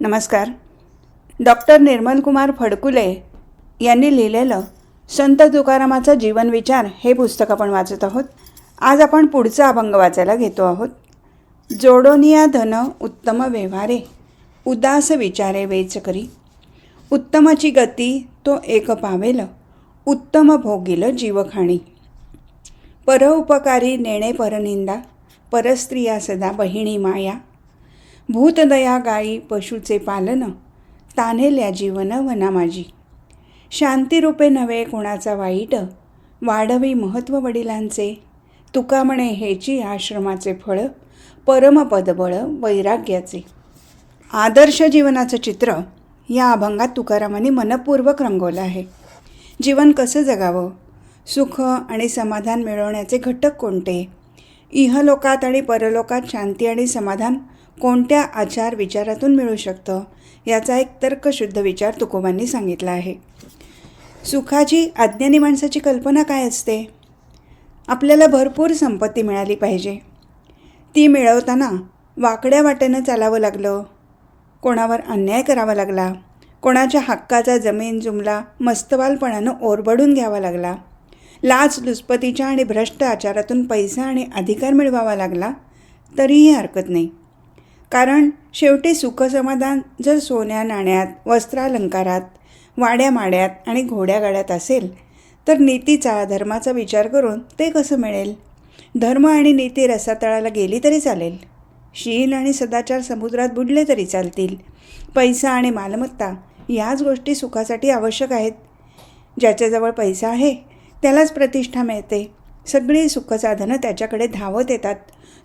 नमस्कार. डॉक्टर निर्मलकुमार फडकुले यांनी लिहिलेलं संत तुकारामाचा जीवनविचार हे पुस्तक आपण वाचत आहोत. आज आपण पुढचा अभंग वाचायला घेतो आहोत. जोडोनिया धन उत्तम व्यवहारे उदास विचारे वेच करी. उत्तमाची गती तो एक पावेल उत्तम भोगील जीवखाणी परउपकारी नेणे परनिंदा परस्त्रिया सदा बहिणी माया. भूतदया गायी पशुचे पालन तान्हेल्या जीवन वना माझी शांतिरूपे नव्हे कोणाचा वाईट वाढवी महत्त्व वडिलांचे. तुका म्हणे हेची आश्रमाचे फळ परमपदबळ वैराग्याचे. आदर्श जीवनाचं चित्र या अभंगात तुकारामांनी मनपूर्वक रंगवलं आहे. जीवन कसं जगावं? सुख आणि समाधान मिळवण्याचे घटक कोणते? इहलोकात आणि परलोकात शांती आणि समाधान कोणत्या आचार विचारातून मिळू शकतं? याचा एक तर्कशुद्ध विचार तुकोबांनी सांगितला आहे. सुखाची अज्ञानी माणसाची कल्पना काय असते? आपल्याला भरपूर संपत्ती मिळाली पाहिजे. ती मिळवताना वाकड्या वाटेनं चालावं लागलं. कोणावर अन्याय करावा लागला. कोणाच्या हक्काचा जमीन जुमला मस्तवालपणानं ओरबडून घ्यावा लागला. लाच लुचपतीच्या आणि भ्रष्ट आचारातून पैसा आणि अधिकार मिळवावा लागला तरीही हरकत नाही. कारण शेवटी सुखसमाधान जर सोन्या नाण्यात वस्त्रालंकारात वाड्या माड्यात आणि घोड्या गाड्यात असेल तर नीतीचा धर्माचा विचार करून ते कसं मिळेल? धर्म आणि नीती रसातळाला गेली तरी चालेल. शील आणि सदाचार समुद्रात बुडले तरी चालतील. पैसा आणि मालमत्ता याच गोष्टी सुखासाठी आवश्यक आहेत. ज्याच्याजवळ पैसा आहे त्यालाच प्रतिष्ठा मिळते. सगळी सुखसाधनं त्याच्याकडे धावत येतात.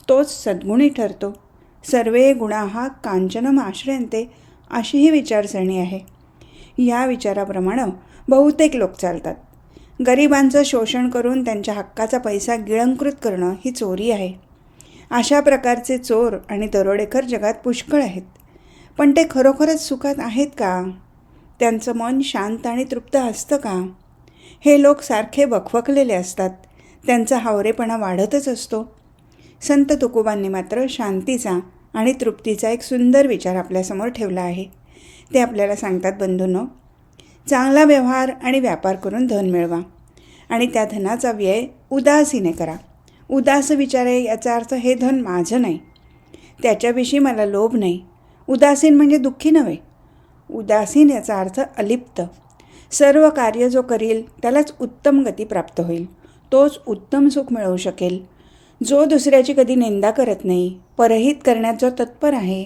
तोच सद्गुणी ठरतो. सर्वे गुणाहा कांचनम आश्रयंते अशी ही विचारसरणी आहे. या विचाराप्रमाणे बहुतेक लोक चालतात. गरिबांचं शोषण करून त्यांच्या हक्काचा पैसा गिळंकृत करणं ही चोरी आहे. अशा प्रकारचे चोर आणि दरोडेखर जगात पुष्कळ आहेत. पण ते खरोखरच सुखात आहेत का? त्यांचं मन शांत आणि तृप्त असतं का? हे लोक सारखे वखवकलेले असतात. त्यांचा हावरेपणा वाढतच असतो. संत तुकोबांनी मात्र शांतीचा आणि तृप्तीचा एक सुंदर विचार आपल्यासमोर ठेवला आहे. ते आपल्याला सांगतात बंधूंनो चांगला व्यवहार आणि व्यापार करून धन मिळवा आणि त्या धनाचा व्यय उदासीने करा. उदास विचार आहे याचा अर्थ हे धन माझं नाही. त्याच्याविषयी मला लोभ नाही. उदासीन म्हणजे दुःखी नव्हे. उदासीन याचा अर्थ अलिप्त. सर्व कार्य जो करील त्यालाच उत्तम गती प्राप्त होईल. तोच उत्तम सुख मिळवू शकेल. जो दुसऱ्याची कधी निंदा करत नाही परहित करण्यात जो तत्पर आहे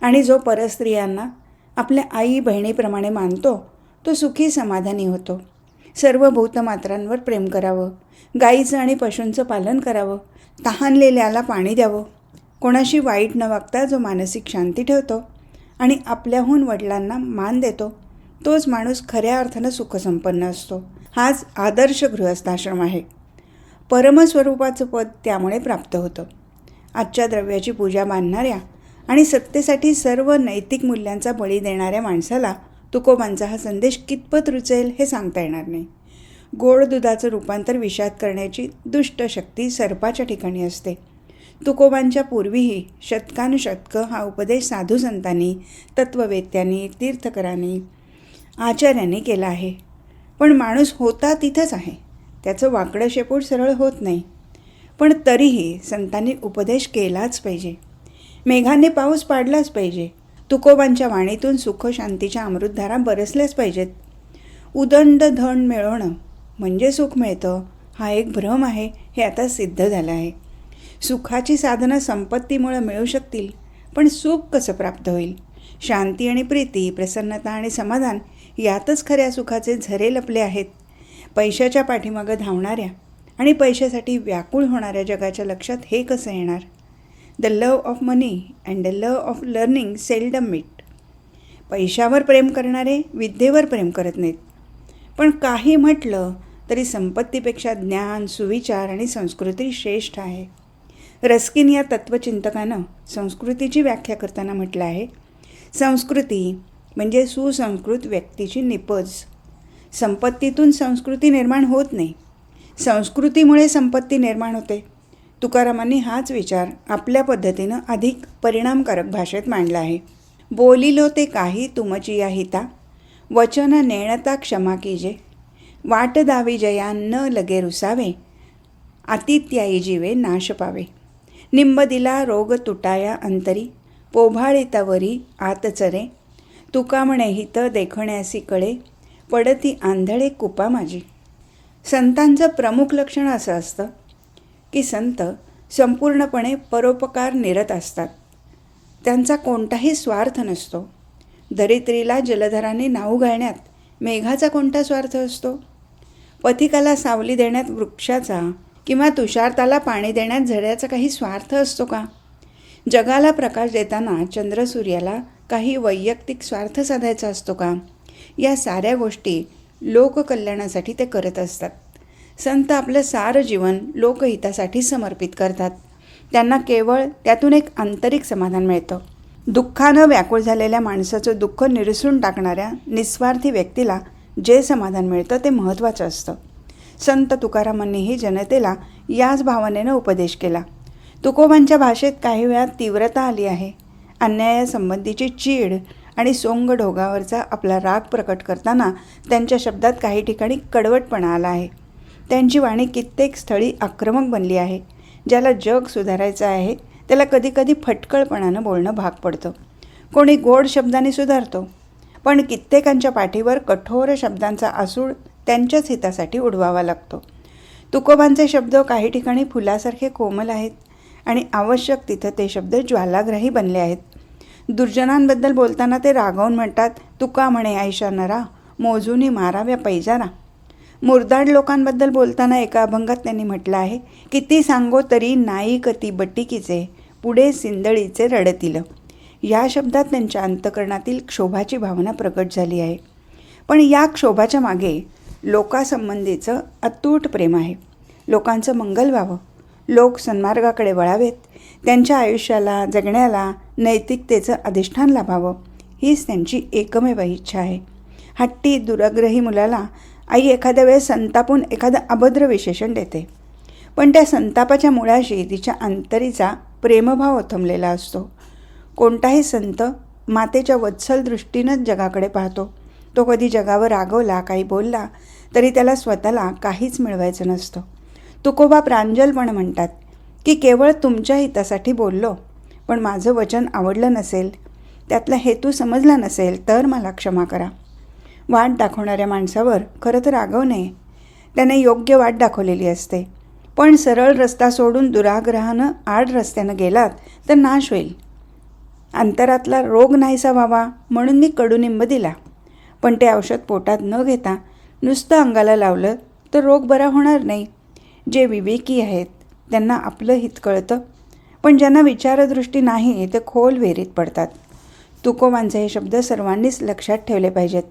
आणि जो परस्त्रियांना आपल्या आई बहिणीप्रमाणे मानतो तो सुखी समाधानी होतो. सर्व भूतमात्रांवर प्रेम करावं. गाईचं आणि पशूंचं पालन करावं. तहानलेल्याला पाणी द्यावं. कोणाशी वाईट न वागता जो मानसिक शांती ठेवतो आणि आपल्याहून वडिलांना मान देतो तोच माणूस खऱ्या अर्थानं सुखसंपन्न असतो. हाच आदर्श गृहस्थाश्रम आहे. परमस्वरूपाचं पद त्यामुळे प्राप्त होतं. आजच्या द्रव्याची पूजा बांधणाऱ्या आणि सत्तेसाठी सर्व नैतिक मूल्यांचा बळी देणाऱ्या माणसाला तुकोबांचा हा संदेश कितपत रुचेल हे सांगता येणार नाही. गोड दुधाचं रूपांतर विषाद करण्याची दुष्ट शक्ती सर्पाच्या ठिकाणी असते. तुकोबांच्या पूर्वीही शतकानुशतकं हा उपदेश साधू संतांनी तत्ववेत्यांनी तीर्थकरांनी आचार्यांनी केला आहे. पण माणूस होता तिथंच आहे. त्याचं वाकडं शेपूट सरळ होत नाही. पण तरीही संतांनी उपदेश केलाच पाहिजे. मेघाने पाऊस पाडलाच पाहिजे. तुकोबांच्या वाणीतून सुख शांतीच्या अमृतधारा बरसल्याच पाहिजेत. उदंड धन मिळवणं म्हणजे सुख मिळतं हा एक भ्रम आहे हे आता सिद्ध झालं आहे. सुखाची साधनं संपत्तीमुळं मिळू शकतील पण सुख कसं प्राप्त होईल? शांती आणि प्रीती प्रसन्नता आणि समाधान यातच खऱ्या सुखाचे झरे लपले आहेत. पैशाच्या पाठीमागं धावणाऱ्या आणि पैशासाठी व्याकुळ होणाऱ्या जगाच्या लक्षात हे कसं येणार? The love of money and the love of learning seldom meet पैशावर प्रेम करणारे विद्येवर प्रेम करत नाहीत. पण काही म्हटलं तरी संपत्तीपेक्षा ज्ञान सुविचार आणि संस्कृती श्रेष्ठ आहे. रस्किन या तत्त्वचिंतकानं संस्कृतीची व्याख्या करताना म्हटलं आहे. संस्कृती म्हणजे सुसंस्कृत व्यक्तीची निपज. संपत्तीतून संस्कृती निर्माण होत नाही. संस्कृतीमुळे संपत्ती निर्माण होते. तुकारामांनी हाच विचार आपल्या पद्धतीनं अधिक परिणामकारक भाषेत मांडला आहे. बोलिलो ते काही तुमची या हिता. वचन नेणता क्षमा कीजे. वाट दावी जया न लगे रुसावे. आतिथ्याई जीवे नाश पावे. निंब दिला रोग तुटाया अंतरी. पोभाळितावरी आत चरे. तुका म्हणे हित देखण्यासी कळे. पडती आंधळे कुपा माझी. संतांचं प्रमुख लक्षण असं असतं की संत संपूर्णपणे परोपकार निरत असतात. त्यांचा कोणताही स्वार्थ नसतो. दरिद्रीला जलधराने नाऊ घालण्यात मेघाचा कोणता स्वार्थ असतो? पथिकाला सावली देण्यात वृक्षाचा किंवा तुषारताला पाणी देण्यात झड्याचा काही स्वार्थ असतो का? जगाला प्रकाश देताना चंद्रसूर्याला काही वैयक्तिक स्वार्थ साधायचा असतो का? या साऱ्या गोष्टी लोककल्याणासाठी ते करत असतात. संत आपलं सारं जीवन लोकहितासाठी समर्पित करतात. त्यांना केवळ त्यातून एक आंतरिक समाधान मिळतं. दुःखानं व्याकुळ झालेल्या माणसाचं दुःख निरसून टाकणाऱ्या निस्वार्थी व्यक्तीला जे समाधान मिळतं ते महत्त्वाचं असतं. संत तुकारामांनीही जनतेला याच भावनेनं उपदेश केला. तुकोबांच्या भाषेत काही वेळा तीव्रता आली आहे. अन्यायासंबंधीची चीड आणि सोंग ढोगावरचा आपला राग प्रकट करताना त्यांच्या शब्दात काही ठिकाणी कडवटपणा आला आहे. त्यांची वाणी कित्येक स्थळी आक्रमक बनली आहे. ज्याला जग सुधारायचं आहे त्याला कधीकधी फटकळपणानं बोलणं भाग पडतं. कोणी गोड शब्दाने सुधारतो पण कित्येकांच्या पाठीवर कठोर शब्दांचा आसूड त्यांच्याच हितासाठी उडवावा लागतो. तुकोबांचे शब्द काही ठिकाणी फुलासारखे कोमल आहेत आणि आवश्यक तिथं ते शब्द ज्वालाग्रही बनले आहेत. दुर्जनांबद्दल बोलताना ते रागावून म्हणतात तुका म्हणे आयशा नरा मोजूनी माराव्या पैजारा मुरदाड लोकांबद्दल बोलताना एका अभंगात त्यांनी म्हटलं आहे किती सांगो तरी नाई कती बटिकीचे पुढे सिंदळीचे रडतील. या शब्दात त्यांच्या अंतकरणातील क्षोभाची भावना प्रकट झाली आहे. पण या क्षोभाच्या मागे लोकासंबंधीचं अतूट प्रेम आहे. लोकांचं मंगल व्हावं. लोक सन्मार्गाकडे वळावेत. त्यांच्या आयुष्याला जगण्याला नैतिकतेचं अधिष्ठान लाभावं हीच त्यांची एकमेव इच्छा आहे. हट्टी दुराग्रही मुलाला आई एखाद्या वेळेस संतापून एखादं अभद्र विशेषण देते. पण त्या संतापाच्या मुळाशी तिच्या अंतरीचा प्रेमभाव ओथंबलेला असतो. कोणताही संत मातेच्या वत्सल दृष्टीनंच जगाकडे पाहतो. तो कधी जगावर रागवला काही बोलला तरी त्याला स्वतःला काहीच मिळवायचं नसतं. तुकोबा प्रांजलपणे म्हणतात की केवळ तुमच्या हितासाठी बोललो पण माझं वचन आवडलं नसेल त्यातला हेतू समजला नसेल तर मला क्षमा करा. वाट दाखवणाऱ्या माणसावर खरं तर रागव नये. त्याने योग्य वाट दाखवलेली असते. पण सरळ रस्ता सोडून दुराग्रहानं आड रस्त्यानं गेलात तर नाश होईल. अंतरातला रोग नाहीसा व्हावा म्हणून मी कडुनिंब दिला. पण ते औषध पोटात न घेता नुसतं अंगाला लावलं तर रोग बरा होणार नाही. जे विवेकी आहेत त्यांना आपलं हित कळतं. पण ज्यांना विचारदृष्टी नाही ते खोल वेरीत पडतात. तुकोबांचे हे शब्द सर्वांनीच लक्षात ठेवले पाहिजेत.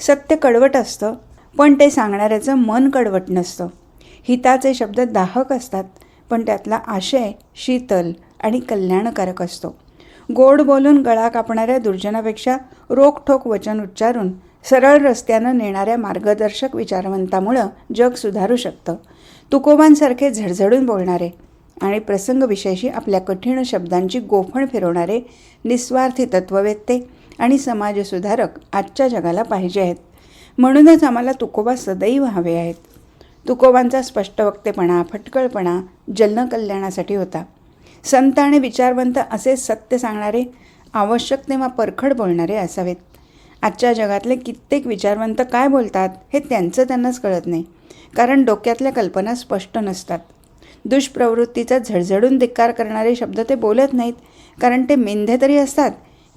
सत्य कडवट असतं पण ते सांगणाऱ्याचं मन कडवट नसतं. हिताचे शब्द दाहक असतात पण त्यातला आशय शीतल आणि कल्याणकारक असतो. गोड बोलून गळा कापणाऱ्या दुर्जनापेक्षा रोखठोक वचन उच्चारून सरळ रस्त्यानं नेणाऱ्या मार्गदर्शक विचारवंतामुळं जग सुधारू शकतं. तुकोबांसारखे झडझडून बोलणारे आणि प्रसंगविषयी आपल्या कठीण शब्दांची गोफण फिरवणारे निस्वार्थी तत्ववेत्ते आणि समाजसुधारक आजच्या जगाला पाहिजे आहेत. म्हणूनच आम्हाला तुकोबा सदैव हवे आहेत. तुकोबांचा स्पष्टवक्तेपणा फटकळपणा जनकल्याणासाठी होता. संत आणि विचारवंत असे सत्य सांगणारे आवश्यक तेव्हा परखड बोलणारे असावेत. आजच्या जगातले कित्येक विचारवंत काय बोलतात हे त्यांचं त्यांनाच कळत नाही. कारण डोक्यातल्या कल्पना स्पष्ट नसतात. दुष्प्रवृत्तीचा झडझडून धिक्कार करणारे शब्द ते बोलत नाहीत कारण ते मेंधे तरी असतात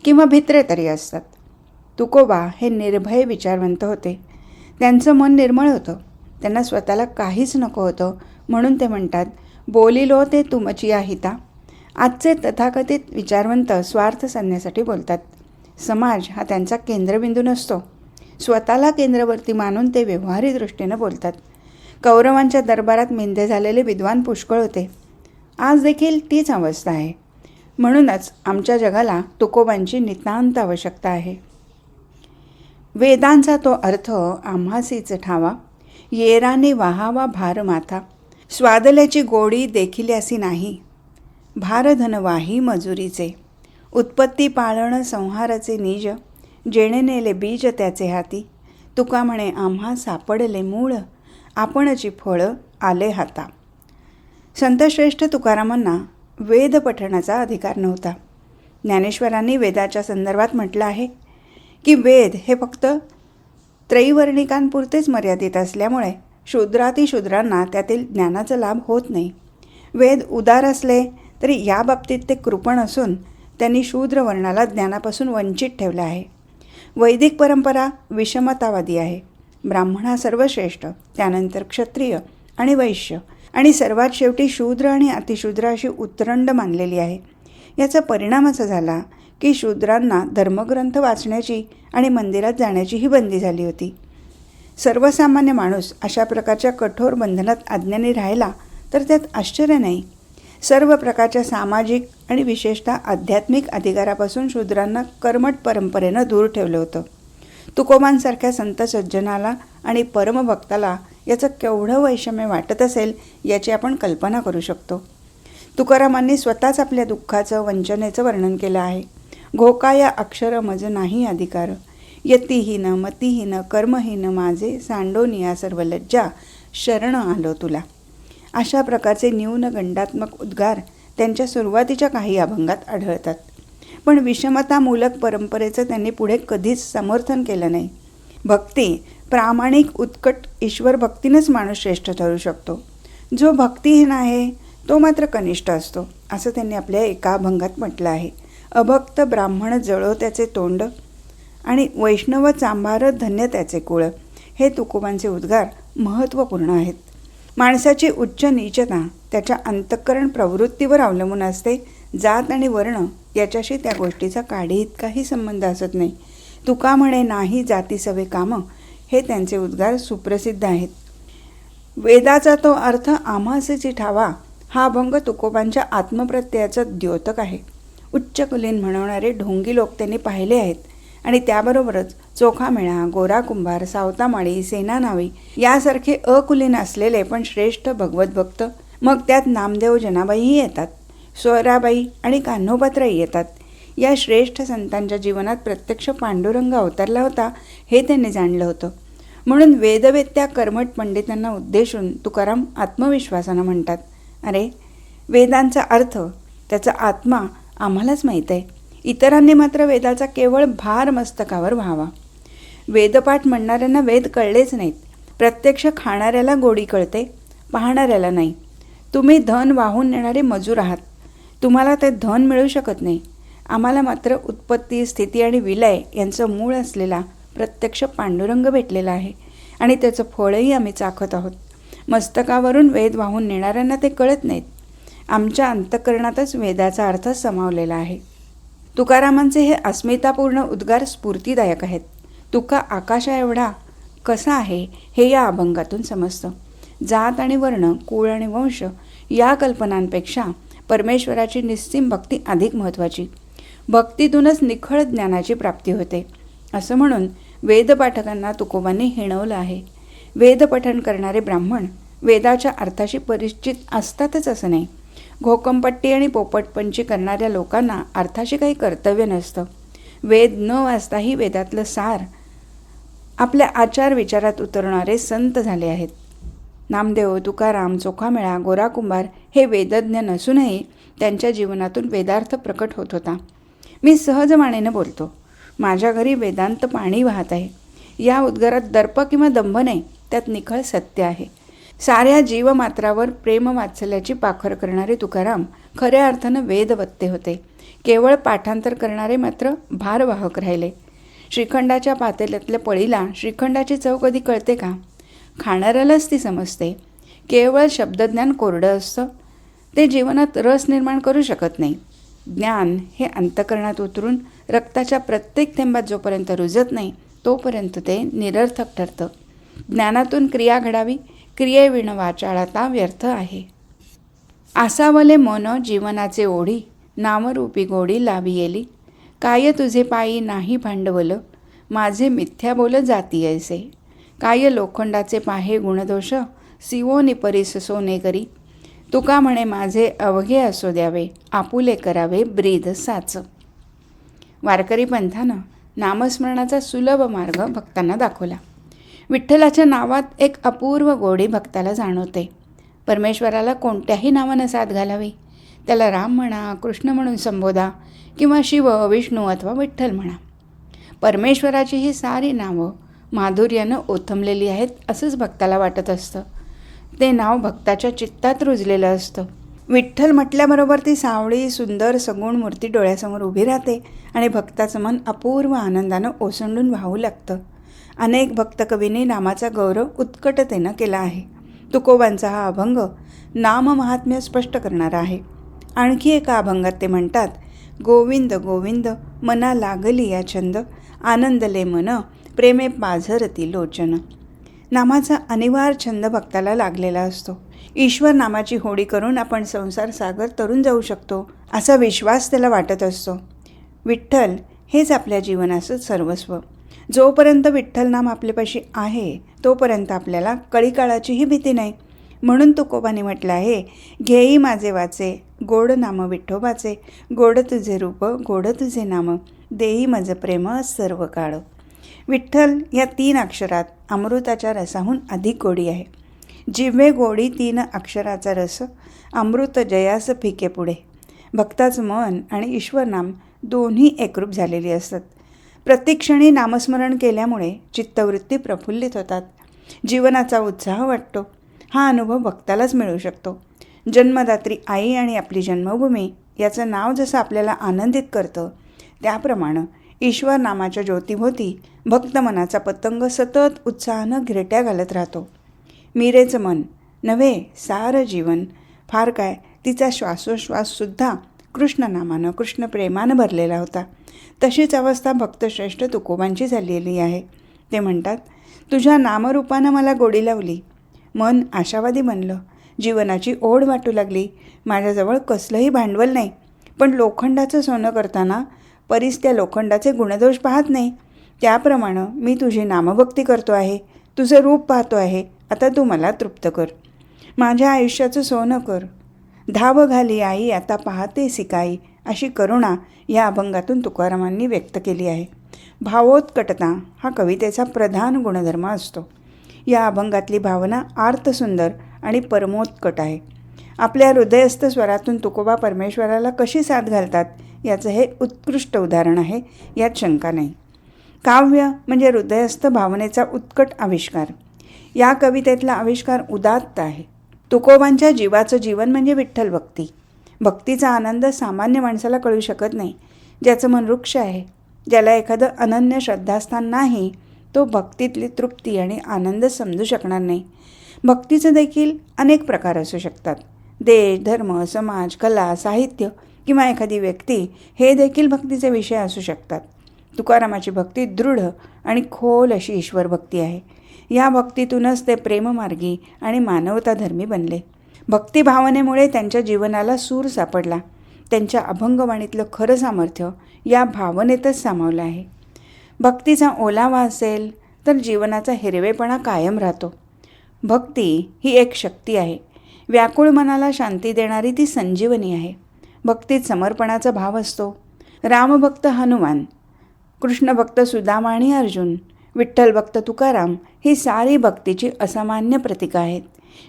किंवा भित्रे तरी असतात. तुकोबा हे निर्भय विचारवंत होते. त्यांचं मन निर्मळ होतं. त्यांना स्वतःला काहीच नको होतं म्हणून ते म्हणतात बोलिलो ते तुमची आहिता. आजचे तथाकथित विचारवंत स्वार्थ साधण्यासाठी बोलतात. समाज हा त्यांचा केंद्रबिंदू नसतो. स्वतःला केंद्रवर्ती मानून ते व्यवहारी दृष्टीनं बोलतात. कौरवांच्या दरबारात मेंदे झालेले विद्वान पुष्कळ होते. आज देखील तीच अवस्था आहे. म्हणूनच आमच्या जगाला तुकोबांची नितांत आवश्यकता आहे. वेदांचा तो अर्थ आम्हासीच ठावा. येराने वाहावा भार माथा. स्वादल्याची गोडी देखिल्यासी नाही. भारधनवाही मजुरीचे. उत्पत्ती पाळण संहाराचे निज. जेणे नेले बीज त्याचे हाती. तुका म्हणे आम्हा सापडले मूळ. आपणची फळं आले हाता. संतश्रेष्ठ तुकारामांना वेद पठणाचा अधिकार नव्हता. ज्ञानेश्वरांनी वेदाच्या संदर्भात म्हटलं आहे की वेद हे फक्त त्रैवर्णिकांपुरतेच मर्यादित असल्यामुळे शूद्रातिशूद्रांना त्यातील ज्ञानाचा लाभ होत नाही. वेद उदार असले तरी या बाबतीत ते कृपण असून त्यांनी शूद्र वर्णाला ज्ञानापासून वंचित ठेवलं आहे. वैदिक परंपरा विषमतावादी आहे. ब्राह्मण हा सर्वश्रेष्ठ त्यानंतर क्षत्रिय आणि वैश्य आणि सर्वात शेवटी शूद्र आणि अतिशूद्र अशी उत्तरंड मानलेली आहे. याचा परिणाम असा झाला की शूद्रांना धर्मग्रंथ वाचण्याची आणि मंदिरात जाण्याचीही बंदी झाली होती. सर्वसामान्य माणूस अशा प्रकारच्या कठोर बंधनात अज्ञानी राहिला तर त्यात आश्चर्य नाही. सर्व प्रकारच्या सामाजिक आणि विशेषतः आध्यात्मिक अधिकारापासून शूद्रांना कर्मट परंपरेनं दूर ठेवलं होतं. तुकोबांसारख्या संत सज्जनाला आणि परमभक्ताला याचं केवढं वैषम्य वाटत असेल याची आपण कल्पना करू शकतो. तुकारामांनी स्वतःच आपल्या दुःखाचं वंचनेचं वर्णन केलं आहे. घोकाया अक्षर मज नाही अधिकार. यतीहीन मतीहीन कर्महीन माझे सांडोनिया सर्व लज्जा शरण आलो तुला. अशा प्रकारचे न्यून गंडात्मक उद्गार त्यांच्या सुरुवातीच्या काही अभंगात आढळतात. पण विषमतामूलक परंपरेचं त्यांनी पुढे कधीच समर्थन केलं नाही. भक्ती प्रामाणिक उत्कट ईश्वर भक्तीनंच माणूस श्रेष्ठ ठरू शकतो. जो भक्तिहीन आहे तो मात्र कनिष्ठ असतो असं त्यांनी आपल्या एका अभंगात म्हटलं आहे. अभक्त ब्राह्मण जळो त्याचे तोंड आणि वैष्णव चांभार धन्य त्याचे कुळ. हे तुकोबांचे उद्गार महत्त्वपूर्ण आहेत. माणसाची उच्च नीचता त्याच्या अंतःकरण प्रवृत्तीवर अवलंबून असते. जात आणि वर्ण याच्याशी त्या गोष्टीचा काढी इतकाही संबंध असत नाही. तुका म्हणे नाही जाती सवे कामं हे त्यांचे उद्गार सुप्रसिद्ध आहेत. वेदाचा तो अर्थ आम्हासेची ठावा हा अभंग तुकोबांच्या आत्मप्रत्ययाचं द्योतक आहे. उच्चकुलीन म्हणवणारे ढोंगी लोक त्यांनी पाहिले आहेत. आणि त्याबरोबरच चोखामेळा गोरा कुंभार सावतामाळी सेनानावी यासारखे अकुलीन असलेले पण श्रेष्ठ भगवत भक्त. मग त्यात नामदेव जनाबाईही येतात स्वराबाई आणि कान्होपात्राई येतात. या श्रेष्ठ संतांच्या जीवनात प्रत्यक्ष पांडुरंग अवतरला होता हे त्यांनी जाणलं होतं. म्हणून वेदवेत्या कर्मट पंडितांना उद्देशून तुकाराम आत्मविश्वासानं म्हणतात अरे वेदांचा अर्थ त्याचा आत्मा आम्हालाच माहीत आहे. इतरांनी मात्र वेदाचा केवळ भार मस्तकावर व्हावा. वेदपाठ म्हणणाऱ्यांना वेद कळलेच नाहीत. प्रत्यक्ष खाणाऱ्याला गोडी कळते पाहणाऱ्याला नाही. तुम्ही धन वाहून नेणारे मजूर आहात. तुम्हाला ते धन मिळू शकत नाही. आम्हाला मात्र उत्पत्ती स्थिती आणि विलय यांचं मूळ असलेला प्रत्यक्ष पांडुरंग भेटलेला आहे आणि त्याचं फळही आम्ही चाखत आहोत. मस्तकावरून वेद वाहून नेणाऱ्यांना ते कळत नाहीत. आमच्या अंतकरणातच वेदाचा अर्थ समावलेला आहे. तुकारामांचे हे अस्मितापूर्ण उद्गार स्फूर्तीदायक आहेत. तुका आकाशा एवढा कसा आहे हे या अभंगातून समजतं. जात आणि वर्ण कुळ आणि वंश या कल्पनांपेक्षा परमेश्वराची निस्सीम भक्ती अधिक महत्त्वाची. भक्तीतूनच निखळ ज्ञानाची प्राप्ती होते. असं म्हणून वेदपाठकांना तुकोबांनी हिणवलं आहे. वेदपठण करणारे ब्राह्मण वेदाच्या अर्थाशी परिचित असतातच असं नाही. घोकंपट्टी आणि पोपटपंची करणाऱ्या लोकांना अर्थाशी काही कर्तव्य नसतं. वेद न वाचताही वेदातलं सार आपल्या आचार विचारात उतरणारे संत झाले आहेत. नामदेव तुकाराम चोखामेळा गोरा कुंभार हे वेदज्ञ नसूनही त्यांच्या जीवनातून वेदार्थ प्रकट होत होता. मी सहजमानेनं बोलतो माझ्या घरी वेदांत पाणी वाहत आहे. या उद्गारात दर्प किंवा दंभ नाही त्यात निखळ सत्य आहे. साऱ्या जीवमात्रावर प्रेम वात्सल्याची पाखर करणारे तुकाराम खऱ्या अर्थानं वेदवत्ते होते. केवळ पाठांतर करणारे मात्र भारवाहक राहिले. श्रीखंडाच्या पातेल्यातल्या पळीला श्रीखंडाची चव कधी कळते का? खाणाऱ्यालाच ती समजते. केवळ शब्दज्ञान कोरडं असतं. ते जीवनात रस निर्माण करू शकत नाही. ज्ञान हे अंतकरणात उतरून रक्ताच्या प्रत्येक थेंबात जोपर्यंत रुजत नाही तोपर्यंत ते निरर्थक ठरतं. ज्ञानातून क्रिया घडावी क्रियेविण वाचाळता व्यर्थ आहे. आसावले मन जीवनाचे ओढी नामरूपी गोडी लावी येली काय तुझे पायी नाही भांडवल? माझे मिथ्या बोल जाती ऐसे काय लोखंडाचे पाहे गुणदोष? सिवोनी परीस सोने करी. तुका म्हणे माझे अवघे असो द्यावे आपुले करावे ब्रीद साच. वारकरी पंथानं नामस्मरणाचा सुलभ मार्ग भक्तांना दाखवला. विठ्ठलाच्या नावात एक अपूर्व गोडी भक्ताला जाणवते. परमेश्वराला कोणत्याही नावानं साथ घालावी. त्याला राम म्हणा कृष्ण म्हणून संबोधा किंवा शिव विष्णू अथवा विठ्ठल म्हणा. परमेश्वराची ही सारी नावं माधुर्यानं ओथंबलेली आहेत असंच भक्ताला वाटत असतं. ते नाव भक्ताच्या चित्तात रुजलेलं असतं. विठ्ठल म्हटल्याबरोबर ती सावळी सुंदर सगुण मूर्ती डोळ्यासमोर उभी राहते आणि भक्ताचं मन अपूर्व आनंदानं ओसंडून वाहू लागतं. अनेक भक्तकवींनी नामाचा गौरव उत्कटतेनं केला आहे. तुकोबांचा हा अभंग नाममहात्म्य स्पष्ट करणारा आहे. आणखी एका अभंगात ते म्हणतात गोविंद गोविंद मना लागली या छंद आनंदले मन प्रेमे पाझरती लोचन. नामाचा अनिवार्य छंद भक्ताला लागलेला असतो. ईश्वर नामाची होडी करून आपण संसार सागर तरून जाऊ शकतो असा विश्वास त्याला वाटत असतो. विठ्ठल हेच आपल्या जीवनाचं सर्वस्व. जोपर्यंत विठ्ठलनाम आपल्यापाशी आहे तोपर्यंत आपल्याला कळीकाळाचीही भीती नाही. म्हणून तुकोबाने म्हटलं आहे घेई माझे वाचे गोड नाम विठ्ठोबाचे गोड तुझे रूप गोड तुझे नाम देई माझं प्रेम सर्व काळ. विठ्ठल या तीन अक्षरात अमृताच्या रसाहून अधिक गोडी आहे. जिव्हे गोडी तीन अक्षराचा रस अमृत जयास फिके पुढे भक्ताचं मन आणि ईश्वरनाम दोन्ही एकरूप झालेली असतात. प्रत्येक क्षणी नामस्मरण केल्यामुळे चित्तवृत्ती प्रफुल्लित होतात. जीवनाचा उत्साह वाटतो. हा अनुभव भक्तालाच मिळू शकतो. जन्मदात्री आई आणि आपली जन्मभूमी याचं नाव जसं आपल्याला आनंदित करतं त्याप्रमाणे ईश्वर नामाच्या ज्योतीभोवती भक्त मनाचा पतंग सतत उत्साहानं घिरट्या घालत राहतो. मीरेचं मन नव्हे सारं जीवन. फार काय तिचा श्वासोश्वाससुद्धा कृष्णनामानं कृष्णप्रेमानं भरलेला होता. तशीच अवस्था भक्तश्रेष्ठ तुकोबांची झालेली आहे. ते म्हणतात तुझ्या नामरूपानं मला गोडी लावली. मन आशावादी बनलं. जीवनाची ओढ वाटू लागली. माझ्याजवळ कसलंही भांडवल नाही. पण लोखंडाचं सोनं करताना परीस त्या लोखंडाचे गुणदोष पाहत नाही. त्याप्रमाणे मी तुझी नामभक्ती करतो आहे. तुझं रूप पाहतो आहे. आता तू मला तृप्त कर. माझ्या आयुष्याचं सोनं कर. धाव घाली आई आता पाहते सिकाई. अशी करुणा या अभंगातून तुकारामांनी व्यक्त केली आहे. भावोत्कटता हा कवितेचा प्रधान गुणधर्म असतो. या अभंगातली भावना आर्तसुंदर आणि परमोत्कट आहे. आपल्या हृदयस्थ स्वरातून तुकोबा परमेश्वराला कशी साथ घालतात याचं हे उत्कृष्ट उदाहरण आहे यात शंका नाही. काव्य म्हणजे हृदयस्थ भावनेचा उत्कट आविष्कार. या कवितेतला आविष्कार उदात्त आहे. तुकोबांच्या जीवाचं जीवन म्हणजे विठ्ठल भक्ती. भक्तीचा आनंद सामान्य माणसाला कळू शकत नाही. ज्याचं मन वृक्ष आहे ज्याला एखादं अनन्य श्रद्धास्थान नाही तो भक्तीतली तृप्ती आणि आनंद समजू शकणार नाही. भक्तीचं देखील अनेक प्रकार असू शकतात. देश धर्म समाज कला साहित्य किंवा एखादी व्यक्ती हे देखील भक्तीचे विषय असू शकतात. तुकारामाची भक्ती दृढ आणि खोल अशी ईश्वर भक्ती आहे. या भक्तीतूनच ते प्रेममार्गी आणि मानवताधर्मी बनले. भक्तिभावनेमुळे त्यांच्या जीवनाला सूर सापडला. त्यांच्या अभंगवाणीतलं खरं सामर्थ्य या भावनेतच सामावलं आहे. भक्तीचा ओलावा असेल तर जीवनाचा हिरवेपणा कायम राहतो. भक्ती ही एक शक्ती आहे. व्याकुळ मनाला शांती देणारी ती संजीवनी आहे. भक्तीत समर्पणाचा भाव असतो. रामभक्त हनुमान कृष्णभक्त सुदामा आणि अर्जुन विठ्ठल भक्त तुकाराम ही सारी भक्तीची असामान्य प्रतीकं आहेत.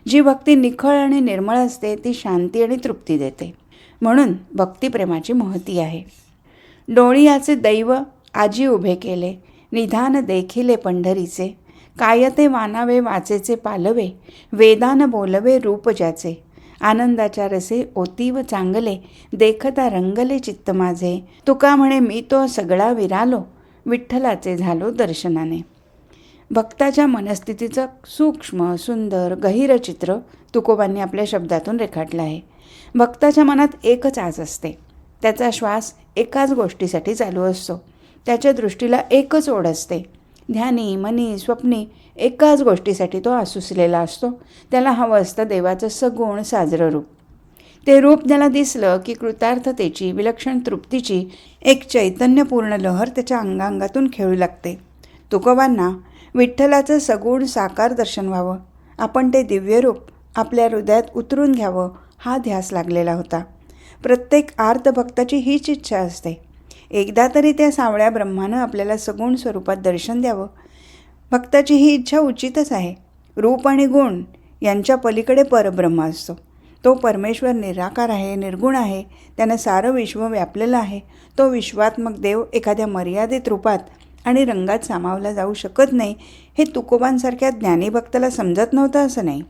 जी भक्ती निखळ आणि निर्मळ असते ती शांती आणि तृप्ती देते. म्हणून भक्तिप्रेमाची महती आहे. डोळियाचे दैव आजी उभे केले निधान देखिले पंढरीचे. कायते वानावे वाचेचे पालवे वेदान बोलवे रूप ज्याचे. आनंदाच्या रसे ओतीव चांगले देखता रंगले चित्त माझे. तुका म्हणे मी तो सगळा विरालो विठ्ठलाचे झालो दर्शनाने. भक्ताच्या मनस्थितीचं सूक्ष्म सुंदर गहिर चित्र तुकोबांनी आपल्या शब्दातून रेखाटलं आहे. भक्ताच्या मनात एकच आज असते. त्याचा श्वास एकाच गोष्टीसाठी चालू असतो. त्याच्या दृष्टीला एकच ओढ असते. ध्यानी मनी स्वप्नी एकाच गोष्टीसाठी तो आसुसलेला असतो. त्याला हवं असतं देवाचं सगुण साजरं रूप. ते रूप त्याला दिसलं की कृतार्थतेची विलक्षण तृप्तीची एक चैतन्यपूर्ण लहर त्याच्या अंगांगातून खेळू लागते. तुकोबांना विठ्ठलाचं सगुण साकार दर्शन व्हावं. आपण ते दिव्यरूप आपल्या हृदयात उतरून घ्यावं हा ध्यास लागलेला होता. प्रत्येक आर्त भक्ताची हीच इच्छा असते. एकदा तरी त्या सावळ्या ब्रह्मानं आपल्याला सगुण स्वरूपात दर्शन द्यावं. भक्ताची ही इच्छा उचितच आहे. रूप आणि गुण यांच्या पलीकडे परब्रह्म असतो. तो परमेश्वर निराकार आहे निर्गुण आहे त्यानं सारं विश्व व्यापलेलं आहे. तो विश्वात्मक देव एखाद्या मर्यादित रूपात आणि रंगात सामावला जाऊ शकत नाही हे तुकोबांसारख्या ज्ञानीभक्ताला समजत नव्हतं असं नाही.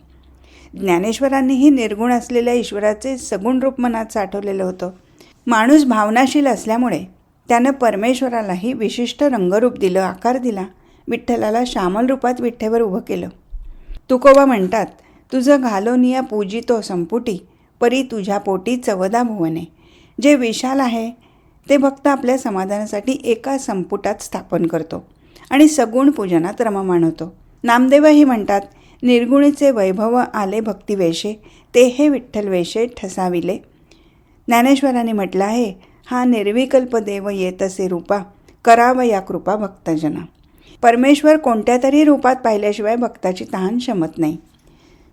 ज्ञानेश्वरांनीही निर्गुण असलेल्या ईश्वराचे सगुण रूप मनात साठवलेलं होतं. माणूस भावनाशील असल्यामुळे त्यानं परमेश्वरालाही विशिष्ट रंगरूप दिलं आकार दिला विठ्ठलाला श्यामल रूपात विठ्ठेवर उभं केलं. तुकोबा म्हणतात तुझं घालोनिया पूजितो संपुटी परी तुझ्या पोटी चवदा भुवने. जे विशाल आहे ते भक्त आपल्या समाधानासाठी एका संपुटात स्थापन करतो आणि सगुण पूजनात रममाण होतो. नामदेवही म्हणतात निर्गुणीचे वैभव आले भक्तिवेशे ते हे विठ्ठल वेशे ठसाविले. ज्ञानेश्वरांनी म्हटलं आहे हा निर्विकल्प देव येतसे रूपा कराव या कृपा भक्तजना. परमेश्वर कोणत्या तरी रूपात पाहिल्याशिवाय भक्ताची तहान शमत नाही.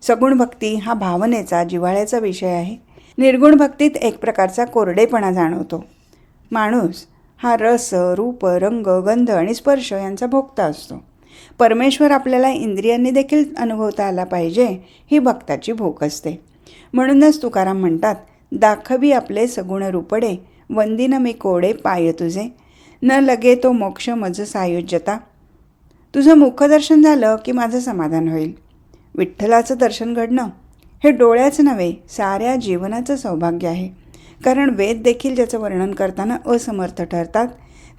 सगुण भक्ती हा भावनेचा जिव्हाळ्याचा विषय आहे. निर्गुण भक्तीत एक प्रकारचा कोरडेपणा जाणवतो. माणूस हा रस रूप रंग गंध आणि स्पर्श यांचा भोगता असतो. परमेश्वर आपल्याला इंद्रियांनी देखील अनुभवता आला पाहिजे ही भक्ताची भूक असते. म्हणूनच तुकाराम म्हणतात दाखवी आपले सगुण रूपडे वंदिन मी कोडे पाय तुझे. न लगे तो मोक्ष मज सायुज्यता. तुझं मुखदर्शन झालं की माझं समाधान होईल. विठ्ठलाचं दर्शन घडणं हे डोळ्याच नव्हे साऱ्या जीवनाचं सौभाग्य आहे. कारण वेद देखील ज्याचं वर्णन करताना असमर्थ ठरतात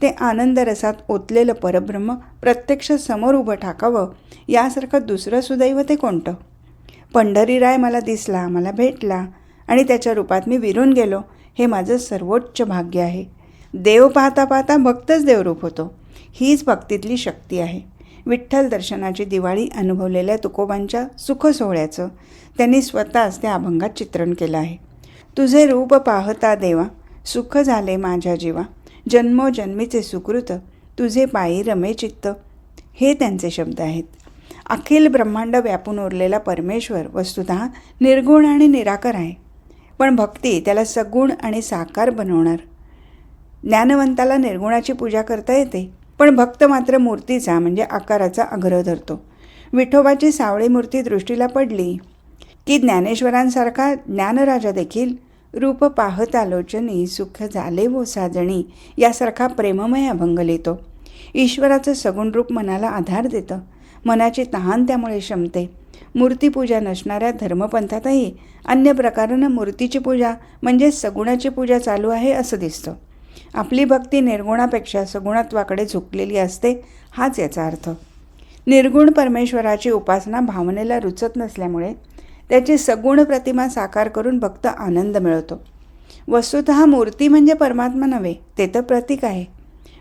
ते आनंद रसात ओतलेलं परब्रह्म प्रत्यक्ष समोर उभं ठाकावं यासारखं दुसरं सुदैव ते कोणतं? पंढरीराय मला दिसला मला भेटला आणि त्याच्या रूपात मी विरून गेलो हे माझं सर्वोच्च भाग्य आहे. देव पाहता पाहता भक्तच देवरूप होतो हीच भक्तीतली शक्ती आहे. विठ्ठल दर्शनाची दिवाळी अनुभवलेल्या तुकोबांच्या सुखसोहळ्याचं त्यांनी स्वतःच त्या अभंगात चित्रण केलं आहे. तुझे रूप पाहता देवा सुख झाले माझ्या जीवा. जन्मोजन्मीचे सुकृत तुझे पायी रमे चित्त. हे त्यांचे शब्द आहेत. अखिल ब्रह्मांड व्यापून उरलेला परमेश्वर वस्तुत निर्गुण आणि निराकार आहे. पण भक्ती त्याला सगुण आणि साकार बनवणार. ज्ञानवंताला निर्गुणाची पूजा करता येते पण भक्त मात्र मूर्तीचा म्हणजे आकाराचा आग्रह धरतो. विठोबाची सावळी मूर्ती दृष्टीला पडली की ज्ञानेश्वरांसारखा ज्ञानराजा देखील रूप पाहत आलोचनी सुख झाले वो साजणी यासारखा प्रेममय अभंग लिहितो. ईश्वराचं सगुण रूप मनाला आधार देतं. मनाची तहान त्यामुळे शमते. मूर्तीपूजा नसणाऱ्या धर्मपंथातही अन्य प्रकारानं मूर्तीची पूजा म्हणजे सगुणाची पूजा चालू आहे असं दिसतं. आपली भक्ती निर्गुणापेक्षा सगुणत्वाकडे झुकलेली असते हाच याचा अर्थ. निर्गुण परमेश्वराची उपासना भावनेला रुचत नसल्यामुळे त्याची सगुण प्रतिमा साकार करून भक्त आनंद मिळवतो. वस्तुत मूर्ती म्हणजे परमात्मा नव्हे ते तर प्रतीक आहे.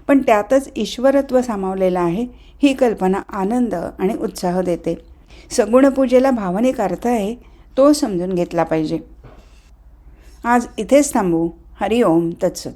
पण त्यातच ईश्वरत्व सामावलेलं आहे ही कल्पना आनंद आणि उत्साह देते. सगुण पूजेला भावनिक अर्थ आहे तो समजून घेतला पाहिजे. आज इथेच थांबू. हरिओम तत्सत.